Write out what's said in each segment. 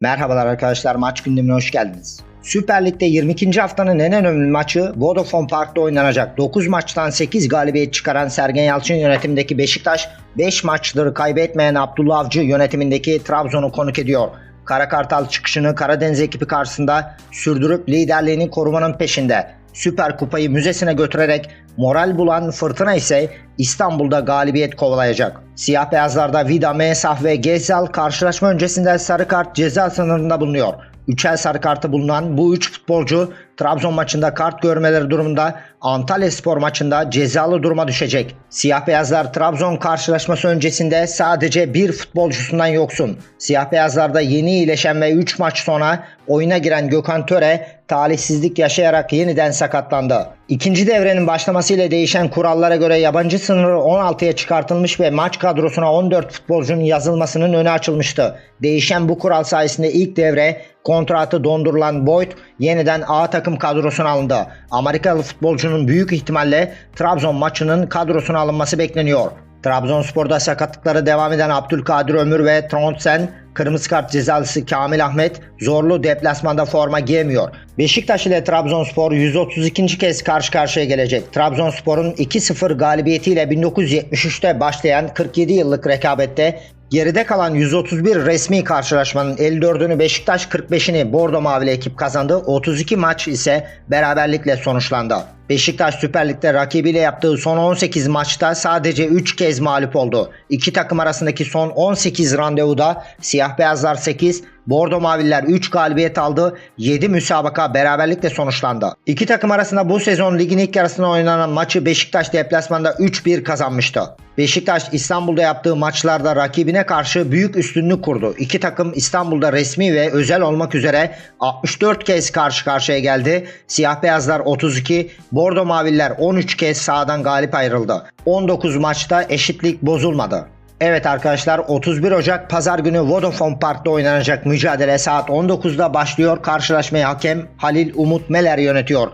Merhabalar arkadaşlar maç gündemine hoş geldiniz. Süper Lig'de 22. haftanın en önemli maçı Vodafone Park'ta oynanacak. 9 maçtan 8 galibiyet çıkaran Sergen Yalçın yönetimindeki Beşiktaş 5 maçları kaybetmeyen Abdullah Avcı yönetimindeki Trabzon'u konuk ediyor. Kara Kartal çıkışını Karadeniz ekibi karşısında sürdürüp liderliğini korumanın peşinde. Süper Kupayı müzesine götürerek moral bulan Fırtına ise İstanbul'da galibiyet kovalayacak. Siyah beyazlarda Vida, Mensah ve Gezzal karşılaşma öncesinde sarı kart ceza sınırında bulunuyor. Üçer sarı kartı bulunan bu üç futbolcu Trabzon maçında kart görmeleri durumunda Antalya Spor maçında cezalı duruma düşecek. Siyah beyazlar Trabzon karşılaşması öncesinde sadece bir futbolcusundan yoksun. Siyah beyazlarda yeni iyileşen ve 3 maç sonra oyuna giren Gökhan Töre talihsizlik yaşayarak yeniden sakatlandı. İkinci devrenin başlamasıyla değişen kurallara göre yabancı sınırı 16'ya çıkartılmış ve maç kadrosuna 14 futbolcunun yazılmasının önü açılmıştı. Değişen bu kural sayesinde ilk devre kontratı dondurulan Boyd yeniden A takım kadrosuna alındı. Amerikalı futbolcunun büyük ihtimalle Trabzon maçının kadrosuna alınması bekleniyor. Trabzonspor'da sakatlıkları devam eden Abdülkadir Ömür ve Trondsen kırmızı kart cezalısı Kamil Ahmet zorlu deplasmanda forma giyemiyor. Beşiktaş ile Trabzonspor 132. kez karşı karşıya gelecek. Trabzonspor'un 2-0 galibiyetiyle 1973'te başlayan 47 yıllık rekabette Geride kalan 131 resmi karşılaşmanın 54'ünü Beşiktaş 45'ini Bordo Mavili ekip kazandı. 32 maç ise beraberlikle sonuçlandı. Beşiktaş Süper Lig'de rakibiyle yaptığı son 18 maçta sadece 3 kez mağlup oldu. İki takım arasındaki son 18 randevuda siyah beyazlar 8, Bordo Maviller 3 galibiyet aldı. 7 müsabaka beraberlikle sonuçlandı. İki takım arasında bu sezon ligin ilk yarısında oynanan maçı Beşiktaş deplasmanda 3-1 kazanmıştı. Beşiktaş İstanbul'da yaptığı maçlarda rakibine karşı büyük üstünlük kurdu. İki takım İstanbul'da resmi ve özel olmak üzere 64 kez karşı karşıya geldi. Siyah beyazlar 32, Bordo Maviller 13 kez sahadan galip ayrıldı. 19 maçta eşitlik bozulmadı. Evet arkadaşlar 31 Ocak Pazar günü Vodafone Park'ta oynanacak mücadele saat 19'da başlıyor. Karşılaşmayı hakem Halil Umut Meler yönetiyor.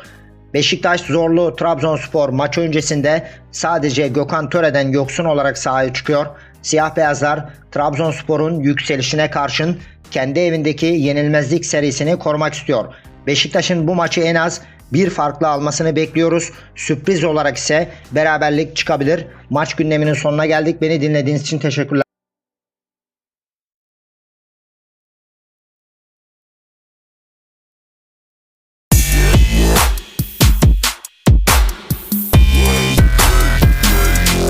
Beşiktaş zorlu Trabzonspor maç öncesinde sadece Gökhan Töre'den yoksun olarak sahaya çıkıyor. Siyah beyazlar Trabzonspor'un yükselişine karşın kendi evindeki yenilmezlik serisini korumak istiyor. Beşiktaş'ın bu maçı en az bir farklı almasını bekliyoruz. Sürpriz olarak ise beraberlik çıkabilir. Maç gündeminin sonuna geldik. Beni dinlediğiniz için teşekkürler.